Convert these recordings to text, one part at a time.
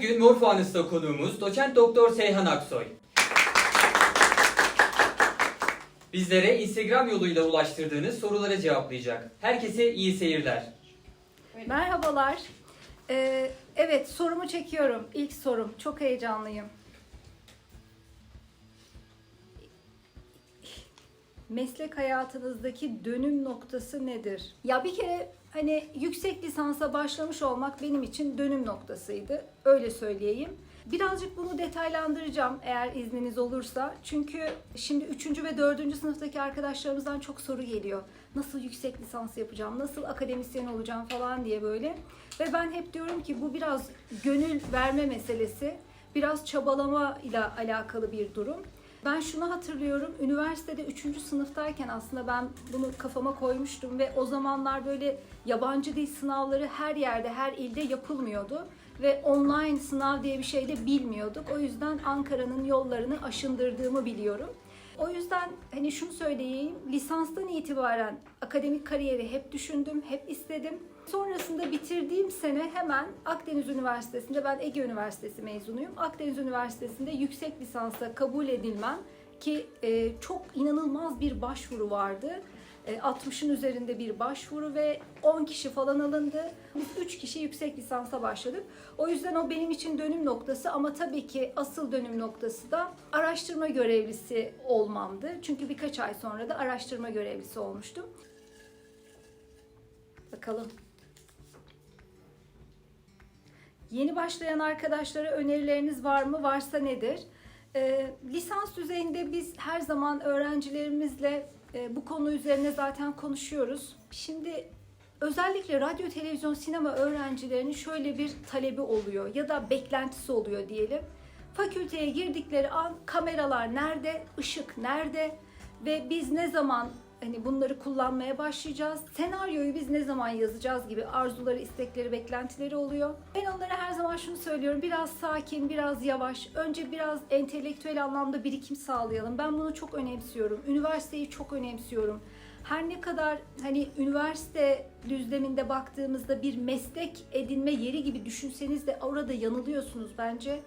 Bugün Morfu Anıs'ta konuğumuz doçent doktor Seyhan Aksoy. Bizlere Instagram yoluyla ulaştırdığınız sorulara cevaplayacak. Herkese iyi seyirler. Merhabalar. Ee, evet sorumu çekiyorum. İlk sorum. Çok heyecanlıyım. Meslek hayatınızdaki dönüm noktası nedir? Ya bir kere hani yüksek lisansa başlamış olmak benim için dönüm noktasıydı. Öyle söyleyeyim. Birazcık bunu detaylandıracağım eğer izniniz olursa. Çünkü şimdi 3. ve 4. sınıftaki arkadaşlarımızdan çok soru geliyor. Nasıl yüksek lisans yapacağım, nasıl akademisyen olacağım falan diye böyle. Ve ben hep diyorum ki bu biraz gönül verme meselesi, biraz çabalama ile alakalı bir durum. Ben şunu hatırlıyorum, üniversitede 3. sınıftayken aslında ben bunu kafama koymuştum ve o zamanlar böyle yabancı dil sınavları her yerde, her ilde yapılmıyordu ve online sınav diye bir şey de bilmiyorduk. O yüzden Ankara'nın yollarını aşındırdığımı biliyorum. O yüzden hani şunu söyleyeyim, lisanstan itibaren akademik kariyeri hep düşündüm, hep istedim. Sonrasında bitirdiğim sene hemen Akdeniz Üniversitesi'nde, ben Ege Üniversitesi mezunuyum. Akdeniz Üniversitesi'nde yüksek lisansa kabul edilmem ki e, çok inanılmaz bir başvuru vardı. E, 60'ın üzerinde bir başvuru ve 10 kişi falan alındı. Biz 3 kişi yüksek lisansa başladık. O yüzden o benim için dönüm noktası ama tabii ki asıl dönüm noktası da araştırma görevlisi olmamdı. Çünkü birkaç ay sonra da araştırma görevlisi olmuştum. Bakalım. Yeni başlayan arkadaşlara önerileriniz var mı? Varsa nedir? Ee, lisans düzeyinde biz her zaman öğrencilerimizle e, bu konu üzerine zaten konuşuyoruz. Şimdi özellikle radyo, televizyon, sinema öğrencilerinin şöyle bir talebi oluyor ya da beklentisi oluyor diyelim. Fakülteye girdikleri an kameralar nerede, ışık nerede ve biz ne zaman hani bunları kullanmaya başlayacağız. Senaryoyu biz ne zaman yazacağız gibi arzuları, istekleri, beklentileri oluyor. Ben onlara her zaman şunu söylüyorum. Biraz sakin, biraz yavaş. Önce biraz entelektüel anlamda birikim sağlayalım. Ben bunu çok önemsiyorum. Üniversiteyi çok önemsiyorum. Her ne kadar hani üniversite düzleminde baktığımızda bir meslek edinme yeri gibi düşünseniz de orada yanılıyorsunuz bence.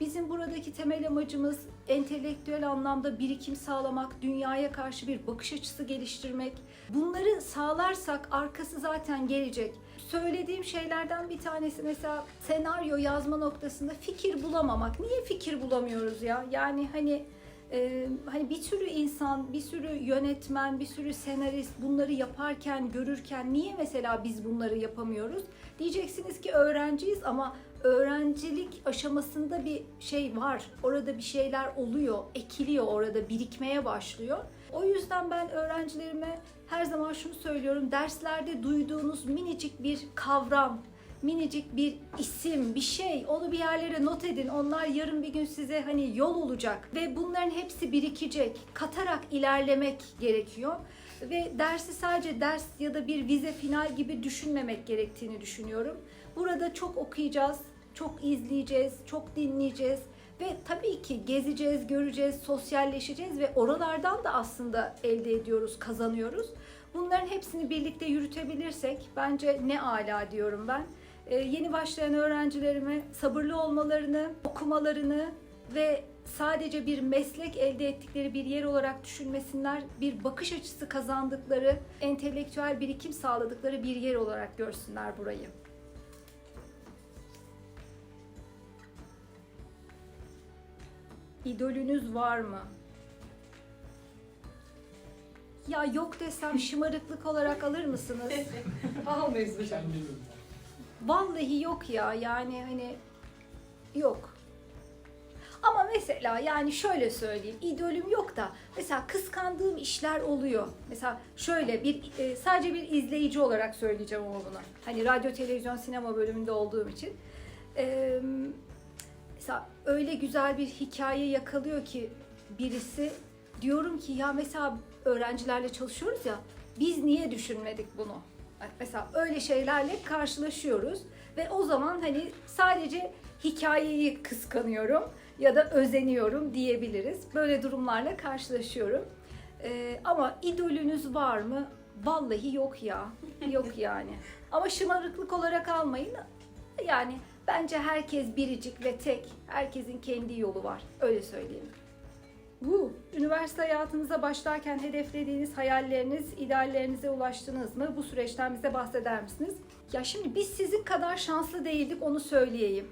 Bizim buradaki temel amacımız entelektüel anlamda birikim sağlamak, dünyaya karşı bir bakış açısı geliştirmek. Bunları sağlarsak arkası zaten gelecek. Söylediğim şeylerden bir tanesi mesela senaryo yazma noktasında fikir bulamamak. Niye fikir bulamıyoruz ya? Yani hani e, hani bir sürü insan, bir sürü yönetmen, bir sürü senarist bunları yaparken, görürken niye mesela biz bunları yapamıyoruz? Diyeceksiniz ki öğrenciyiz ama öğrencilik aşamasında bir şey var. Orada bir şeyler oluyor, ekiliyor orada, birikmeye başlıyor. O yüzden ben öğrencilerime her zaman şunu söylüyorum. Derslerde duyduğunuz minicik bir kavram, minicik bir isim, bir şey onu bir yerlere not edin. Onlar yarın bir gün size hani yol olacak ve bunların hepsi birikecek. Katarak ilerlemek gerekiyor ve dersi sadece ders ya da bir vize final gibi düşünmemek gerektiğini düşünüyorum. Burada çok okuyacağız, çok izleyeceğiz, çok dinleyeceğiz ve tabii ki gezeceğiz, göreceğiz, sosyalleşeceğiz ve oralardan da aslında elde ediyoruz, kazanıyoruz. Bunların hepsini birlikte yürütebilirsek bence ne ala diyorum ben. Ee, yeni başlayan öğrencilerime sabırlı olmalarını, okumalarını ve sadece bir meslek elde ettikleri bir yer olarak düşünmesinler, bir bakış açısı kazandıkları, entelektüel birikim sağladıkları bir yer olarak görsünler burayı. İdolünüz var mı? Ya yok desem şımarıklık olarak alır mısınız? Almayız hocam. Vallahi yok ya yani hani yok. Ama mesela yani şöyle söyleyeyim idolüm yok da mesela kıskandığım işler oluyor. Mesela şöyle bir e, sadece bir izleyici olarak söyleyeceğim ama bunu. Hani radyo, televizyon, sinema bölümünde olduğum için. Eee mesela öyle güzel bir hikaye yakalıyor ki birisi diyorum ki ya mesela öğrencilerle çalışıyoruz ya biz niye düşünmedik bunu? Mesela öyle şeylerle karşılaşıyoruz ve o zaman hani sadece hikayeyi kıskanıyorum ya da özeniyorum diyebiliriz. Böyle durumlarla karşılaşıyorum. Ee, ama idolünüz var mı? Vallahi yok ya. Yok yani. Ama şımarıklık olarak almayın. Yani Bence herkes biricik ve tek. Herkesin kendi yolu var. Öyle söyleyeyim. Bu üniversite hayatınıza başlarken hedeflediğiniz hayalleriniz, ideallerinize ulaştınız mı? Bu süreçten bize bahseder misiniz? Ya şimdi biz sizin kadar şanslı değildik onu söyleyeyim.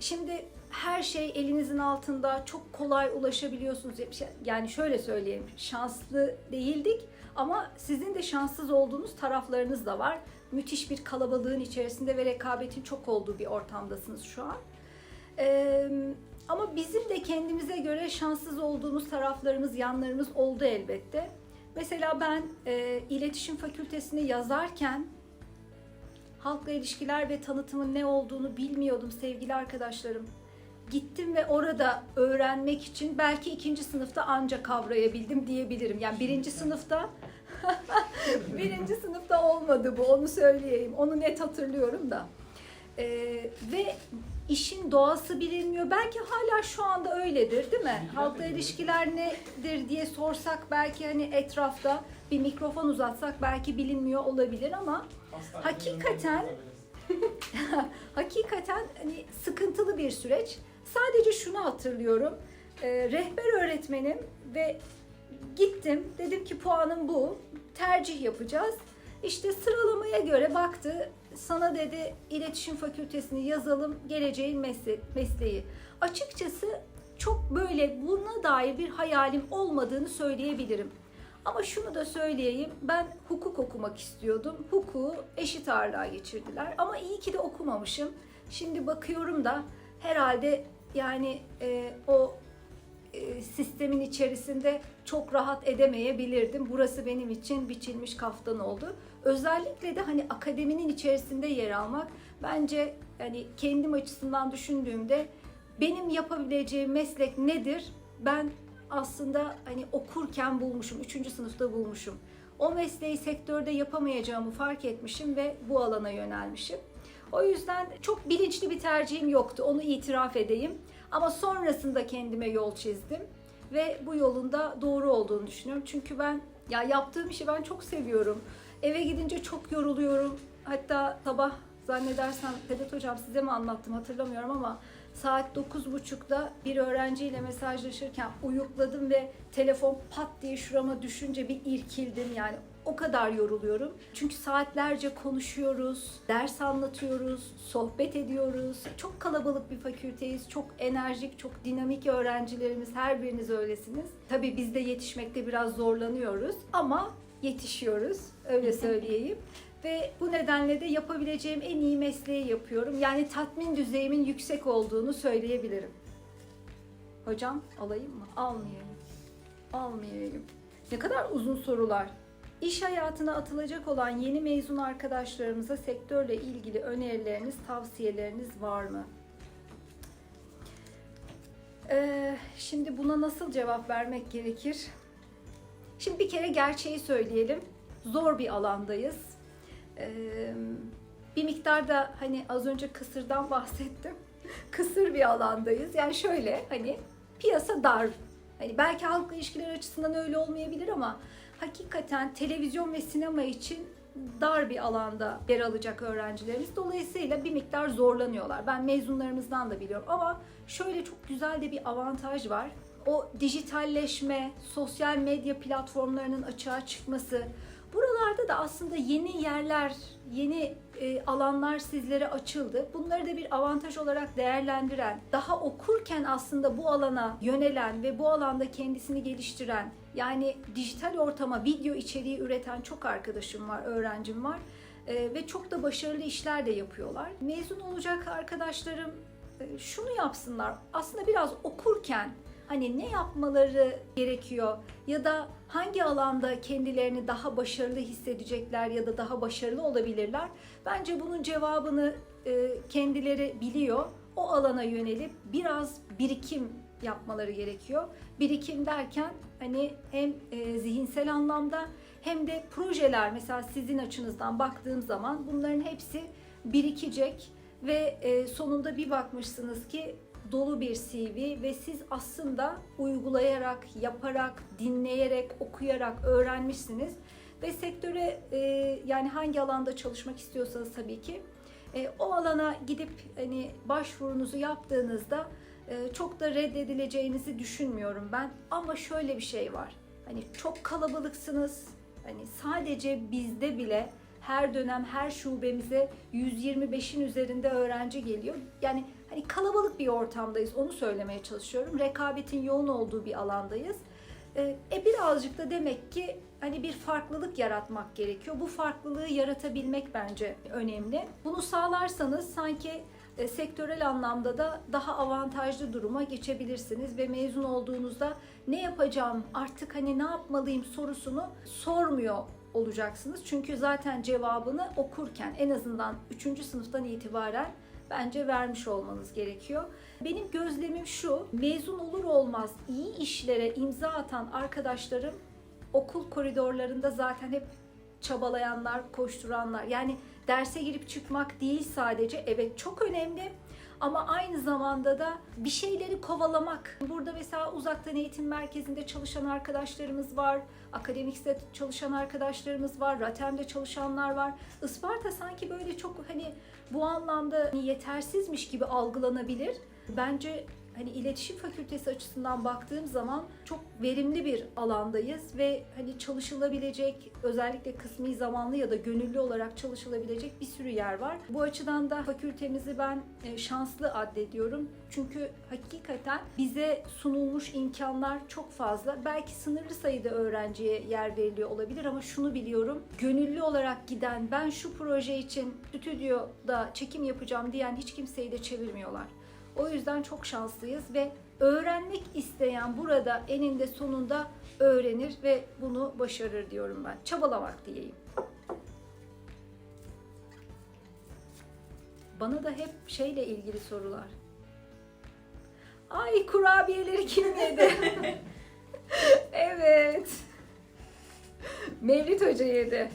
Şimdi her şey elinizin altında çok kolay ulaşabiliyorsunuz. Yani şöyle söyleyeyim, şanslı değildik ama sizin de şanssız olduğunuz taraflarınız da var. Müthiş bir kalabalığın içerisinde ve rekabetin çok olduğu bir ortamdasınız şu an. Ee, ama bizim de kendimize göre şanssız olduğumuz taraflarımız, yanlarımız oldu elbette. Mesela ben e, iletişim fakültesini yazarken halkla ilişkiler ve tanıtımın ne olduğunu bilmiyordum sevgili arkadaşlarım. Gittim ve orada öğrenmek için belki ikinci sınıfta anca kavrayabildim diyebilirim. Yani birinci sınıfta birinci sınıfta olmadı bu onu söyleyeyim. Onu net hatırlıyorum da. Ee, ve işin doğası bilinmiyor. Belki hala şu anda öyledir değil mi? Halkla ilişkiler nedir diye sorsak belki hani etrafta bir mikrofon uzatsak belki bilinmiyor olabilir ama Hakikaten- hakikaten hani sıkıntılı bir süreç. Sadece şunu hatırlıyorum. Ee, rehber öğretmenim ve gittim. Dedim ki puanım bu. Tercih yapacağız. İşte sıralamaya göre baktı. Sana dedi iletişim fakültesini yazalım. Geleceğin mesle- mesleği. Açıkçası çok böyle buna dair bir hayalim olmadığını söyleyebilirim. Ama şunu da söyleyeyim, ben hukuk okumak istiyordum. Hukuku eşit ağırlığa geçirdiler. Ama iyi ki de okumamışım. Şimdi bakıyorum da herhalde yani e, o sistemin içerisinde çok rahat edemeyebilirdim. Burası benim için biçilmiş kaftan oldu. Özellikle de hani akademinin içerisinde yer almak bence hani kendim açısından düşündüğümde benim yapabileceğim meslek nedir? Ben aslında hani okurken bulmuşum, 3. sınıfta bulmuşum. O mesleği sektörde yapamayacağımı fark etmişim ve bu alana yönelmişim. O yüzden çok bilinçli bir tercihim yoktu, onu itiraf edeyim. Ama sonrasında kendime yol çizdim ve bu yolun da doğru olduğunu düşünüyorum. Çünkü ben ya yaptığım işi ben çok seviyorum. Eve gidince çok yoruluyorum. Hatta sabah zannedersem Vedat Hocam size mi anlattım hatırlamıyorum ama saat 9.30'da bir öğrenciyle mesajlaşırken uyukladım ve telefon pat diye şurama düşünce bir irkildim yani o kadar yoruluyorum. Çünkü saatlerce konuşuyoruz, ders anlatıyoruz, sohbet ediyoruz. Çok kalabalık bir fakülteyiz. Çok enerjik, çok dinamik öğrencilerimiz. Her biriniz öylesiniz. Tabii biz de yetişmekte biraz zorlanıyoruz ama yetişiyoruz. Öyle söyleyeyim. Ve bu nedenle de yapabileceğim en iyi mesleği yapıyorum. Yani tatmin düzeyimin yüksek olduğunu söyleyebilirim. Hocam alayım mı? Almayayım. Almayayım. Ne kadar uzun sorular. İş hayatına atılacak olan yeni mezun arkadaşlarımıza sektörle ilgili önerileriniz, tavsiyeleriniz var mı? Ee, şimdi buna nasıl cevap vermek gerekir? Şimdi bir kere gerçeği söyleyelim. Zor bir alandayız. Ee, bir miktar da hani az önce kısırdan bahsettim. Kısır bir alandayız. Yani şöyle hani piyasa dar. Hani belki halkla ilişkiler açısından öyle olmayabilir ama hakikaten televizyon ve sinema için dar bir alanda yer alacak öğrencilerimiz. Dolayısıyla bir miktar zorlanıyorlar. Ben mezunlarımızdan da biliyorum ama şöyle çok güzel de bir avantaj var. O dijitalleşme, sosyal medya platformlarının açığa çıkması, buralarda da aslında yeni yerler, yeni e, alanlar sizlere açıldı. Bunları da bir avantaj olarak değerlendiren, daha okurken aslında bu alana yönelen ve bu alanda kendisini geliştiren, yani dijital ortama video içeriği üreten çok arkadaşım var, öğrencim var. E, ve çok da başarılı işler de yapıyorlar. Mezun olacak arkadaşlarım e, şunu yapsınlar. Aslında biraz okurken hani ne yapmaları gerekiyor ya da hangi alanda kendilerini daha başarılı hissedecekler ya da daha başarılı olabilirler. Bence bunun cevabını e, kendileri biliyor. O alana yönelip biraz birikim yapmaları gerekiyor. Birikim derken hani hem e, zihinsel anlamda hem de projeler mesela sizin açınızdan baktığım zaman bunların hepsi birikecek ve e, sonunda bir bakmışsınız ki dolu bir CV ve siz aslında uygulayarak, yaparak, dinleyerek, okuyarak öğrenmişsiniz ve sektöre e, yani hangi alanda çalışmak istiyorsanız tabii ki E, o alana gidip hani başvurunuzu yaptığınızda çok da reddedileceğinizi düşünmüyorum ben. Ama şöyle bir şey var. Hani çok kalabalıksınız. Hani sadece bizde bile her dönem her şubemize 125'in üzerinde öğrenci geliyor. Yani hani kalabalık bir ortamdayız. Onu söylemeye çalışıyorum. Rekabetin yoğun olduğu bir alandayız. E, e birazcık da demek ki hani bir farklılık yaratmak gerekiyor. Bu farklılığı yaratabilmek bence önemli. Bunu sağlarsanız sanki e, sektörel anlamda da daha avantajlı duruma geçebilirsiniz ve mezun olduğunuzda ne yapacağım artık hani ne yapmalıyım sorusunu sormuyor olacaksınız. Çünkü zaten cevabını okurken en azından 3. sınıftan itibaren bence vermiş olmanız gerekiyor. Benim gözlemim şu, mezun olur olmaz iyi işlere imza atan arkadaşlarım okul koridorlarında zaten hep çabalayanlar, koşturanlar. Yani derse girip çıkmak değil sadece. Evet çok önemli. Ama aynı zamanda da bir şeyleri kovalamak. Burada mesela uzaktan eğitim merkezinde çalışan arkadaşlarımız var. Akademikste çalışan arkadaşlarımız var. Ratem'de çalışanlar var. Isparta sanki böyle çok hani bu anlamda hani yetersizmiş gibi algılanabilir. Bence hani iletişim fakültesi açısından baktığım zaman çok verimli bir alandayız ve hani çalışılabilecek özellikle kısmi zamanlı ya da gönüllü olarak çalışılabilecek bir sürü yer var. Bu açıdan da fakültemizi ben e, şanslı addediyorum. Çünkü hakikaten bize sunulmuş imkanlar çok fazla. Belki sınırlı sayıda öğrenciye yer veriliyor olabilir ama şunu biliyorum. Gönüllü olarak giden ben şu proje için stüdyoda çekim yapacağım diyen hiç kimseyi de çevirmiyorlar. O yüzden çok şanslıyız ve öğrenmek isteyen burada eninde sonunda öğrenir ve bunu başarır diyorum ben. Çabalamak diyeyim. Bana da hep şeyle ilgili sorular. Ay kurabiyeleri kim yedi? Mevlüt Hoca yedi.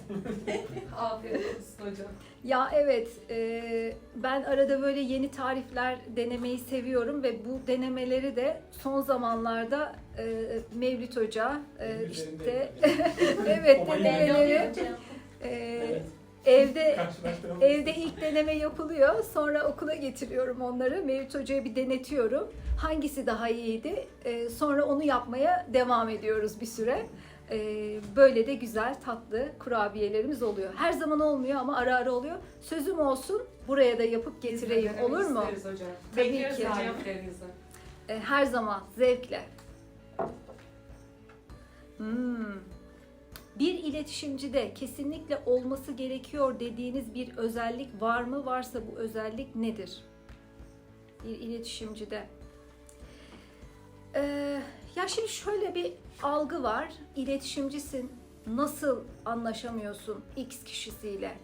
Afiyet olsun hocam. Ya evet, e, ben arada böyle yeni tarifler denemeyi seviyorum ve bu denemeleri de son zamanlarda e, Mevlüt Hoca, e, işte evet denemeleri e, Evet. Evde. Evde ilk deneme yapılıyor. Sonra okula getiriyorum onları. Mevlüt Hoca'ya bir denetiyorum. Hangisi daha iyiydi? Ee, sonra onu yapmaya devam ediyoruz bir süre. Ee, böyle de güzel tatlı kurabiyelerimiz oluyor. Her zaman olmuyor ama ara ara oluyor. Sözüm olsun buraya da yapıp getireyim. Olur mu? hocam. Tabii Bekleriz ki. tariflerinizi. Ee, her zaman zevkle. Hmm. Bir iletişimcide kesinlikle olması gerekiyor dediğiniz bir özellik var mı? Varsa bu özellik nedir? Bir iletişimcide. Ee, ya şimdi şöyle bir algı var. İletişimcisin. Nasıl anlaşamıyorsun X kişisiyle?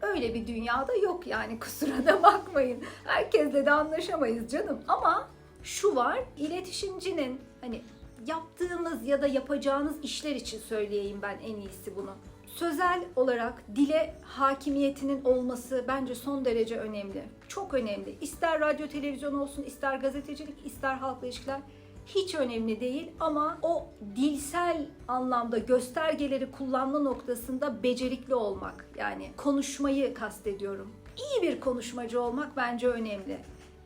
Öyle bir dünyada yok yani kusura da bakmayın. Herkesle de anlaşamayız canım. Ama şu var. iletişimcinin hani yaptığımız ya da yapacağınız işler için söyleyeyim ben en iyisi bunu. Sözel olarak dile hakimiyetinin olması bence son derece önemli. Çok önemli. İster radyo televizyon olsun, ister gazetecilik, ister halkla ilişkiler hiç önemli değil ama o dilsel anlamda göstergeleri kullanma noktasında becerikli olmak yani konuşmayı kastediyorum. İyi bir konuşmacı olmak bence önemli.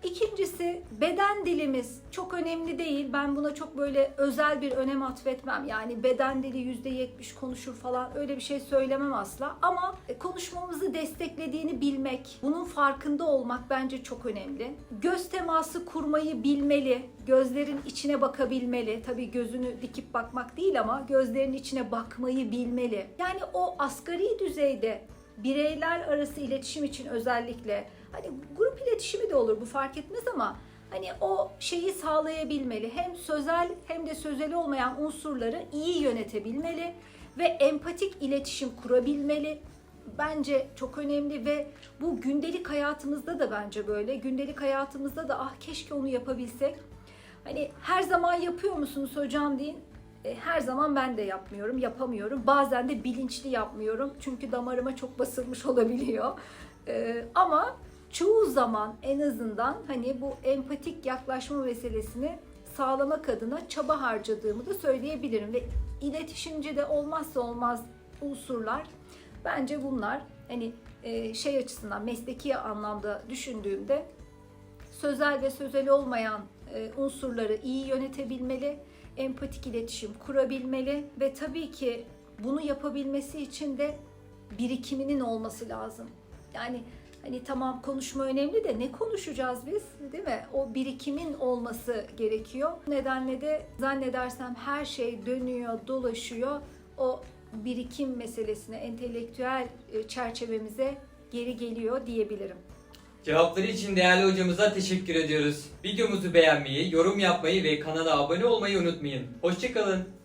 İkincisi beden dilimiz çok önemli değil. Ben buna çok böyle özel bir önem atfetmem. Yani beden dili %70 konuşur falan öyle bir şey söylemem asla. Ama e, konuşmamızı desteklediğini bilmek, bunun farkında olmak bence çok önemli. Göz teması kurmayı bilmeli. Gözlerin içine bakabilmeli. Tabii gözünü dikip bakmak değil ama gözlerin içine bakmayı bilmeli. Yani o asgari düzeyde bireyler arası iletişim için özellikle hani grup iletişimi de olur bu fark etmez ama hani o şeyi sağlayabilmeli. Hem sözel hem de sözeli olmayan unsurları iyi yönetebilmeli ve empatik iletişim kurabilmeli. Bence çok önemli ve bu gündelik hayatımızda da bence böyle. Gündelik hayatımızda da ah keşke onu yapabilsek. Hani her zaman yapıyor musunuz hocam deyin. E, her zaman ben de yapmıyorum, yapamıyorum. Bazen de bilinçli yapmıyorum. Çünkü damarıma çok basılmış olabiliyor. E, ama çoğu zaman en azından hani bu empatik yaklaşma meselesini sağlamak adına çaba harcadığımı da söyleyebilirim. Ve iletişimci de olmazsa olmaz unsurlar bence bunlar. Hani e, şey açısından mesleki anlamda düşündüğümde sözel ve sözel olmayan unsurları iyi yönetebilmeli, empatik iletişim kurabilmeli ve tabii ki bunu yapabilmesi için de birikiminin olması lazım. Yani hani tamam konuşma önemli de ne konuşacağız biz değil mi? O birikimin olması gerekiyor. Bu nedenle de zannedersem her şey dönüyor, dolaşıyor. O birikim meselesine, entelektüel e, çerçevemize geri geliyor diyebilirim. Cevapları için değerli hocamıza teşekkür ediyoruz. Videomuzu beğenmeyi, yorum yapmayı ve kanala abone olmayı unutmayın. Hoşçakalın.